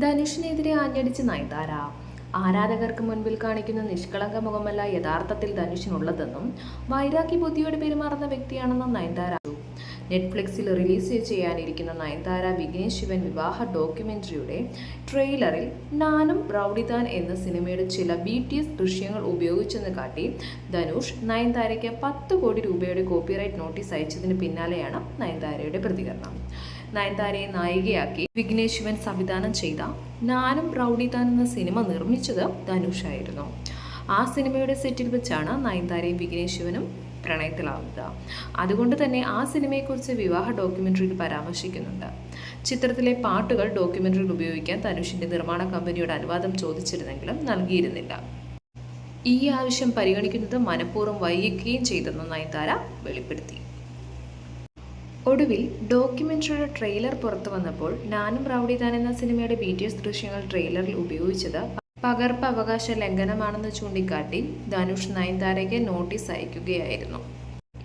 ധനുഷിനെതിരെ ആഞ്ഞടിച്ച് നയതാര ആരാധകർക്ക് മുൻപിൽ കാണിക്കുന്ന നിഷ്കളങ്ക മുഖമല്ല യഥാർത്ഥത്തിൽ ധനുഷിനുള്ളതെന്നും വൈരാഗ്യ ബുദ്ധിയോട് പെരുമാറുന്ന വ്യക്തിയാണെന്നും നയൻതാര നെറ്റ്ഫ്ലിക്സിൽ റിലീസ് ചെയ്യാനിരിക്കുന്ന നയൻതാര വിഘ്നേഷ് ശിവൻ വിവാഹ ഡോക്യുമെന്ററിയുടെ ട്രെയിലറിൽ നാനും പ്രൗഢിതാൻ എന്ന സിനിമയുടെ ചില ബി ടി എസ് ദൃശ്യങ്ങൾ ഉപയോഗിച്ചെന്ന് കാട്ടി ധനുഷ് നയൻതാരയ്ക്ക് പത്ത് കോടി രൂപയുടെ കോപ്പിറൈറ്റ് നോട്ടീസ് അയച്ചതിന് പിന്നാലെയാണ് നയൻതാരയുടെ പ്രതികരണം. നയൻതാരയെ നായികയാക്കി വിഘ്നേഷ് ശിവൻ സംവിധാനം ചെയ്ത നാനും റൗഡിതാൻ എന്ന സിനിമ നിർമ്മിച്ചത് ധനുഷായിരുന്നു. ആ സിനിമയുടെ സെറ്റിൽ വെച്ചാണ് നയൻതാരയും വിഘ്നേഷ് ശിവനും അതുകൊണ്ട് തന്നെ ആ സിനിമയെക്കുറിച്ച് വിവാഹ ഡോക്യുമെന്ററിയിൽ പരാമർശിക്കുന്നുണ്ട്. ചിത്രത്തിലെ പാട്ടുകൾ ഡോക്യുമെന്ററിയിൽ ഉപയോഗിക്കാൻ ധനുഷിന്റെ നിർമ്മാണ കമ്പനിയുടെ അനുവാദം ചോദിച്ചിരുന്നെങ്കിലും നൽകിയിരുന്നില്ല. ഈ ആവശ്യം പരിഗണിക്കുന്നത് മനഃപൂർവം വൈകിക്കുകയും ചെയ്തെന്ന് നയൻതാര വെളിപ്പെടുത്തി. ഒടുവിൽ ഡോക്യുമെന്ററിയുടെ ട്രെയിലർ പുറത്തു വന്നപ്പോൾ നാനും റൗഡിതാൻ എന്ന സിനിമയുടെ ബി ടി എസ് ദൃശ്യങ്ങൾ ട്രെയിലറിൽ ഉപയോഗിച്ചത് പകർപ്പ് അവകാശ ലംഘനമാണെന്ന് ചൂണ്ടിക്കാട്ടി ധനുഷ് നയൻതാരയ്ക്ക് നോട്ടീസ് അയക്കുകയായിരുന്നു.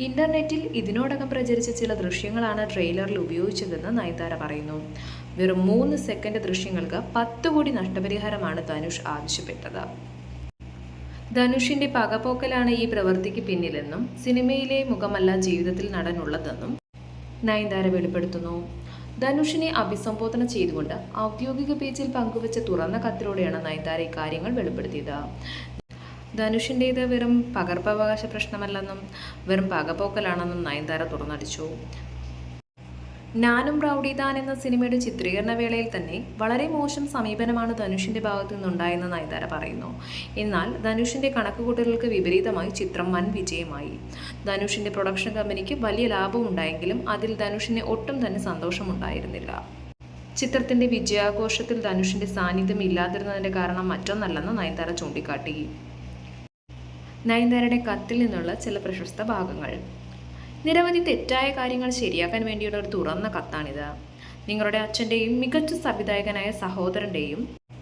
ഇന്റർനെറ്റിൽ ഇതിനോടകം പ്രചരിച്ച ചില ദൃശ്യങ്ങളാണ് ട്രെയിലറിൽ ഉപയോഗിച്ചതെന്ന് നയൻതാര പറയുന്നു. വെറും മൂന്ന് സെക്കൻഡ് ദൃശ്യങ്ങൾക്ക് പത്ത് കോടി നഷ്ടപരിഹാരമാണ് ധനുഷ് ആവശ്യപ്പെട്ടത്. ധനുഷിന്റെ പകപോക്കലാണ് ഈ പ്രവൃത്തിക്ക് പിന്നിലെന്നും സിനിമയിലെ മുഖമല്ല ജീവിതത്തിൽ നടനുള്ളതെന്നും നയൻതാര വെളിപ്പെടുത്തുന്നു. ധനുഷിനെ അഭിസംബോധന ചെയ്തുകൊണ്ട് ഔദ്യോഗിക പേജിൽ പങ്കുവച്ച തുറന്ന കത്തിലൂടെയാണ് നയൻതാര ഇക്കാര്യങ്ങൾ വെളിപ്പെടുത്തിയത്. ധനുഷിന്റേത് വെറും പകർപ്പവകാശ പ്രശ്നമല്ലെന്നും വെറും പകപോക്കലാണെന്നും നയൻതാര തുറന്നടിച്ചു. നാനും റൗഡിദാൻ എന്ന സിനിമയുടെ ചിത്രീകരണ വേളയിൽ തന്നെ വളരെ മോശം സമീപനമാണ് ധനുഷിന്റെ ഭാഗത്തു നിന്നുണ്ടായെന്ന് നയതാര പറയുന്നു. എന്നാൽ ധനുഷിന്റെ കണക്കുകൂട്ടലുകൾക്ക് വിപരീതമായി ചിത്രം വൻ വിജയമായി. ധനുഷിന്റെ പ്രൊഡക്ഷൻ കമ്പനിക്ക് വലിയ ലാഭം ഉണ്ടായെങ്കിലും അതിൽ ധനുഷിന് ഒട്ടും തന്നെ സന്തോഷമുണ്ടായിരുന്നില്ല. ചിത്രത്തിന്റെ വിജയാഘോഷത്തിൽ ധനുഷിന്റെ സാന്നിധ്യം ഇല്ലാതിരുന്നതിന്റെ കാരണം മറ്റൊന്നല്ലെന്ന് നയൻതാര ചൂണ്ടിക്കാട്ടി. നയൻതാരയുടെ കത്തിൽ നിന്നുള്ള ചില പ്രശസ്ത ഭാഗങ്ങൾ. നിരവധി തെറ്റായ കാര്യങ്ങൾ ശരിയാക്കാൻ വേണ്ടിയുള്ള ഒരു തുറന്ന കത്താണിത്. നിങ്ങളുടെ അച്ഛന്റെയും മികച്ച സംവിധായകനായ സഹോദരന്റെയും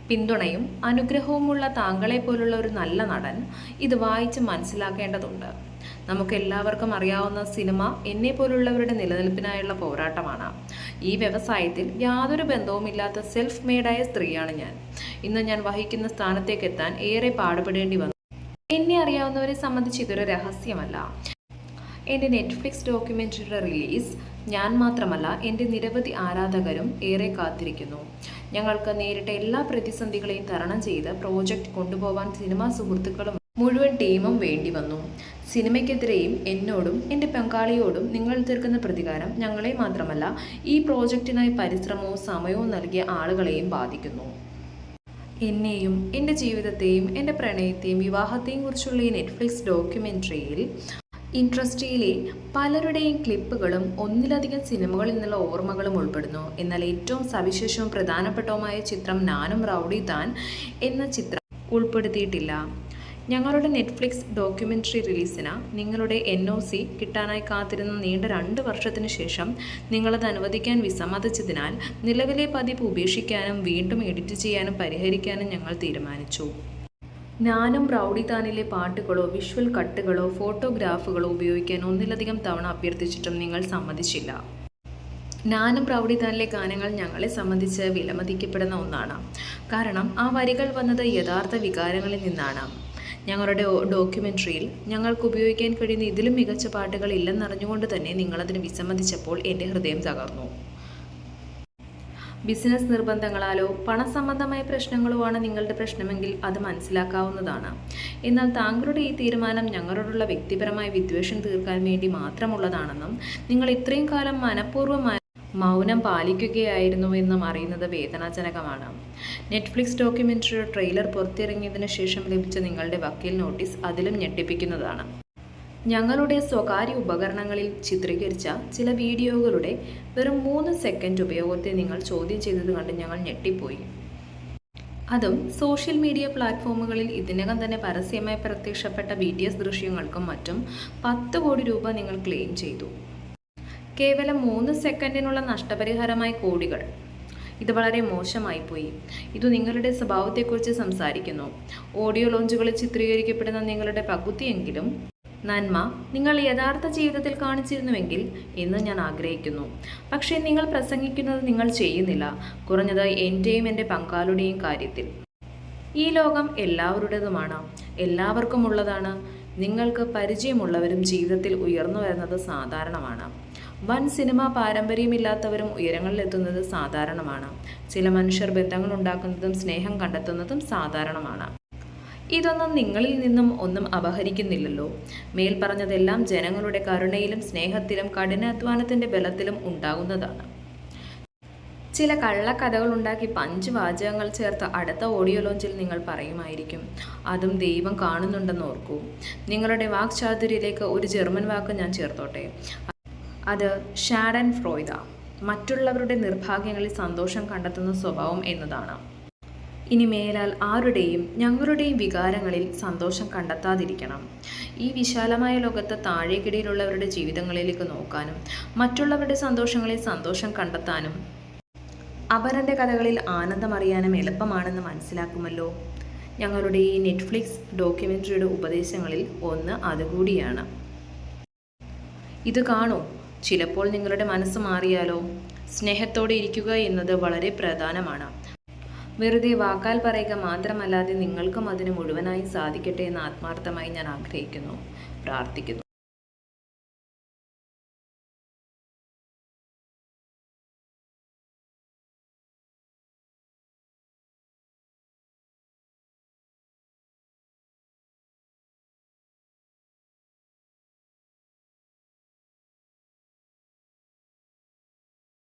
പിന്തുണയും അനുഗ്രഹവുമുള്ള താങ്കളെ പോലുള്ള ഒരു നല്ല നടൻ ഇത് വായിച്ച് മനസ്സിലാക്കേണ്ടതുണ്ട്. നമുക്ക് എല്ലാവർക്കും അറിയാവുന്ന സിനിമ എന്നെ പോലുള്ളവരുടെ നിലനിൽപ്പിനായുള്ള പോരാട്ടമാണ്. ഈ വ്യവസായത്തിൽ യാതൊരു ബന്ധവുമില്ലാത്ത സെൽഫ് മെയ്ഡായ സ്ത്രീയാണ് ഞാൻ. ഇന്ന് ഞാൻ വഹിക്കുന്ന സ്ഥാനത്തേക്ക് എത്താൻ ഏറെ പാടുപെടേണ്ടി വന്നു. എന്നെ അറിയാവുന്നവരെ സംബന്ധിച്ച് ഇതൊരു രഹസ്യമല്ല. എന്റെ നെറ്റ്ഫ്ലിക്സ് ഡോക്യുമെന്ററിയുടെ റിലീസ് ഞാൻ മാത്രമല്ല എന്റെ നിരവധി ആരാധകരും ഏറെ കാത്തിരിക്കുന്നു. ഞങ്ങൾക്ക് നേരിട്ട എല്ലാ പ്രതിസന്ധികളെയും തരണം ചെയ്ത് പ്രോജക്റ്റ് കൊണ്ടുപോകാൻ സിനിമാ സുഹൃത്തുക്കളും മുഴുവൻ ടീമും വേണ്ടി വന്നു. സിനിമയ്ക്കെതിരെയും എന്നോടും എന്റെ പങ്കാളിയോടും നിങ്ങൾ തീർക്കുന്ന പ്രതികാരം ഞങ്ങളെ മാത്രമല്ല ഈ പ്രോജക്റ്റിനായി പരിശ്രമവും സമയവും നൽകിയ ആളുകളെയും ബാധിക്കുന്നു. എന്നെയും എന്റെ ജീവിതത്തെയും എന്റെ പ്രണയത്തെയും വിവാഹത്തെയും കുറിച്ചുള്ള ഈ നെറ്റ്ഫ്ലിക്സ് ഡോക്യുമെന്ററിയിൽ ഇൻട്രസ്റ്റിയിലെ പലരുടെയും ക്ലിപ്പുകളും ഒന്നിലധികം സിനിമകളിൽ നിന്നുള്ള ഓർമ്മകളും ഉൾപ്പെടുന്നു. എന്നാൽ ഏറ്റവും സവിശേഷവും പ്രധാനപ്പെട്ടവുമായ ചിത്രം നാനും റൗഡി താൻ എന്ന ചിത്രം ഉൾപ്പെടുത്തിയിട്ടില്ല. ഞങ്ങളുടെ നെറ്റ്ഫ്ലിക്സ് ഡോക്യുമെന്ററി റിലീസിന് നിങ്ങളുടെ എൻ ഒ സി കിട്ടാനായി കാത്തിരുന്ന നീണ്ട രണ്ട് വർഷത്തിനു ശേഷം നിങ്ങളത് അനുവദിക്കാൻ വിസമ്മതിച്ചതിനാൽ നിലവിലെ പതിപ്പ് ഉപേക്ഷിക്കാനും വീണ്ടും എഡിറ്റ് ചെയ്യാനും പരിഹരിക്കാനും ഞങ്ങൾ തീരുമാനിച്ചു. ഞാനും റൗഡി താനിലെ പാട്ടുകളോ വിഷ്വൽ കട്ടുകളോ ഫോട്ടോഗ്രാഫുകളോ ഉപയോഗിക്കാൻ ഒന്നിലധികം തവണ അഭ്യർത്ഥിച്ചിട്ടും നിങ്ങൾ സമ്മതിച്ചില്ല. ഞാനും പ്രൗഢിതാനിലെ താനിലെ ഗാനങ്ങൾ ഞങ്ങളെ സംബന്ധിച്ച് വിലമതിക്കപ്പെടുന്ന ഒന്നാണ്. കാരണം ആ വരികൾ വന്നത് യഥാർത്ഥ വികാരങ്ങളിൽ നിന്നാണ്. ഞങ്ങളുടെ ഡോക്യുമെന്ററിയിൽ ഞങ്ങൾക്ക് ഉപയോഗിക്കാൻ കഴിയുന്ന ഇതിലും മികച്ച പാട്ടുകൾ ഇല്ലെന്നറിഞ്ഞുകൊണ്ട് തന്നെ നിങ്ങളതിന് വിസമ്മതിച്ചപ്പോൾ എന്റെ ഹൃദയം തകർന്നു. ബിസിനസ് നിർബന്ധങ്ങളാലോ പണസംബന്ധമായ പ്രശ്നങ്ങളോ ആണ് നിങ്ങളുടെ പ്രശ്നമെങ്കിൽ അത് മനസ്സിലാക്കാവുന്നതാണ്. എന്നാൽ താങ്കളുടെ ഈ തീരുമാനം ഞങ്ങളോടുള്ള വ്യക്തിപരമായ വിദ്വേഷം തീർക്കാൻ വേണ്ടി മാത്രമുള്ളതാണെന്നും നിങ്ങൾ ഇത്രയും കാലം മനഃപൂർവമായി മൗനം പാലിക്കുകയായിരുന്നു എന്നും അറിയുന്നത് വേദനാജനകമാണ്. നെറ്റ്ഫ്ലിക്സ് ഡോക്യുമെന്ററിയുടെ ട്രെയിലർ പുറത്തിറങ്ങിയതിനു ശേഷം ലഭിച്ച നിങ്ങളുടെ വക്കീൽ നോട്ടീസ് അതിലും ഞെട്ടിപ്പിക്കുന്നതാണ്. ഞങ്ങളുടെ സ്വകാര്യ ഉപകരണങ്ങളിൽ ചിത്രീകരിച്ച ചില വീഡിയോകളുടെ വെറും മൂന്ന് സെക്കൻഡ് ഉപയോഗത്തെ നിങ്ങൾ ചോദ്യം ചെയ്തത് കണ്ട് ഞങ്ങൾ ഞെട്ടിപ്പോയി. അതും സോഷ്യൽ മീഡിയ പ്ലാറ്റ്ഫോമുകളിൽ ഇതിനകം തന്നെ പരസ്യമായി പ്രത്യക്ഷപ്പെട്ട എസ് ദൃശ്യങ്ങൾക്കും മറ്റും പത്ത് കോടി രൂപ നിങ്ങൾ ക്ലെയിം ചെയ്തു. കേവലം മൂന്ന് സെക്കൻഡിനുള്ള നഷ്ടപരിഹാരമായി കോടികൾ. ഇത് വളരെ മോശമായി പോയി ഇത് നിങ്ങളുടെ സ്വഭാവത്തെക്കുറിച്ച് സംസാരിക്കുന്നു. ഓഡിയോ ലോഞ്ചുകളിൽ ചിത്രീകരിക്കപ്പെടുന്ന നിങ്ങളുടെ പകുതിയെങ്കിലും നന്മ നിങ്ങൾ യഥാർത്ഥ ജീവിതത്തിൽ കാണിച്ചിരുന്നുവെങ്കിൽ എന്ന് ഞാൻ ആഗ്രഹിക്കുന്നു. പക്ഷേ നിങ്ങൾ പ്രസംഗിക്കുന്നത് നിങ്ങൾ ചെയ്യുന്നില്ല. കുറഞ്ഞത് എന്റെയും എന്റെ പങ്കാളുടെയും കാര്യത്തിൽ. ഈ ലോകം എല്ലാവരുടേതുമാണ്. എല്ലാവർക്കും ഉള്ളതാണ് നിങ്ങൾക്ക് പരിചയമുള്ളവരും ജീവിതത്തിൽ ഉയർന്നു വരുന്നത് സാധാരണമാണ്. വൻ സിനിമ പാരമ്പര്യമില്ലാത്തവരും ഉയരങ്ങളിലെത്തുന്നത് സാധാരണമാണ്. ചില മനുഷ്യർ ബന്ധങ്ങൾ ഉണ്ടാക്കുന്നതും സ്നേഹം കണ്ടെത്തുന്നതും സാധാരണമാണ്. ഇതൊന്നും നിങ്ങളിൽ നിന്നും ഒന്നും അപഹരിക്കുന്നില്ലല്ലോ. മേൽ പറഞ്ഞതെല്ലാം ജനങ്ങളുടെ കരുണയിലും സ്നേഹത്തിലും കഠിനാധ്വാനത്തിന്റെ ബലത്തിലും ഉണ്ടാകുന്നതാണ്. ചില കള്ളക്കഥകൾ ഉണ്ടാക്കി പഞ്ച് വാചകങ്ങൾ ചേർത്ത് അടുത്ത ഓഡിയോ ലോഞ്ചിൽ നിങ്ങൾ പറയുമായിരിക്കും. അതും ദൈവം കാണുന്നുണ്ടെന്ന് ഓർക്കൂ. നിങ്ങളുടെ വാക്ചാതുര്യത്തിലേക്ക് ഒരു ജർമ്മൻ വാക്ക് ഞാൻ ചേർത്തോട്ടെ. അത് ഷാഡൻ ഫ്രോയ്ദ മറ്റുള്ളവരുടെ നിർഭാഗ്യങ്ങളിൽ സന്തോഷം കണ്ടെത്തുന്ന സ്വഭാവം എന്നതാണ്. ഇനി മേലാൽ ആരുടെയും ഞങ്ങളുടെയും വികാരങ്ങളിൽ സന്തോഷം കണ്ടെത്താതിരിക്കണം. ഈ വിശാലമായ ലോകത്ത് താഴേക്കിടയിലുള്ളവരുടെ ജീവിതങ്ങളിലേക്ക് നോക്കാനും മറ്റുള്ളവരുടെ സന്തോഷങ്ങളിൽ സന്തോഷം കണ്ടെത്താനും അവരന്റെ കഥകളിൽ ആനന്ദം ആനന്ദമറിയാനും എളുപ്പമാണെന്ന് മനസ്സിലാക്കുമല്ലോ. ഞങ്ങളുടെ ഈ നെറ്റ്ഫ്ലിക്സ് ഡോക്യുമെന്ററിയുടെ ഉപദേശങ്ങളിൽ ഒന്ന് അതുകൂടിയാണ്. ഇത് കാണൂ. ചിലപ്പോൾ നിങ്ങളുടെ മനസ്സ് മാറിയാലോ? സ്നേഹത്തോടെ ഇരിക്കുക എന്നത് വളരെ പ്രധാനമാണ്. വെറുതെ വാക്കാൽ പറയുക മാത്രമല്ലാതെ നിങ്ങൾക്കും അതിന് മുഴുവനായി സാധിക്കട്ടെ എന്ന് ആത്മാർത്ഥമായി ഞാൻ ആഗ്രഹിക്കുന്നു. പ്രാർത്ഥിക്കുന്നു.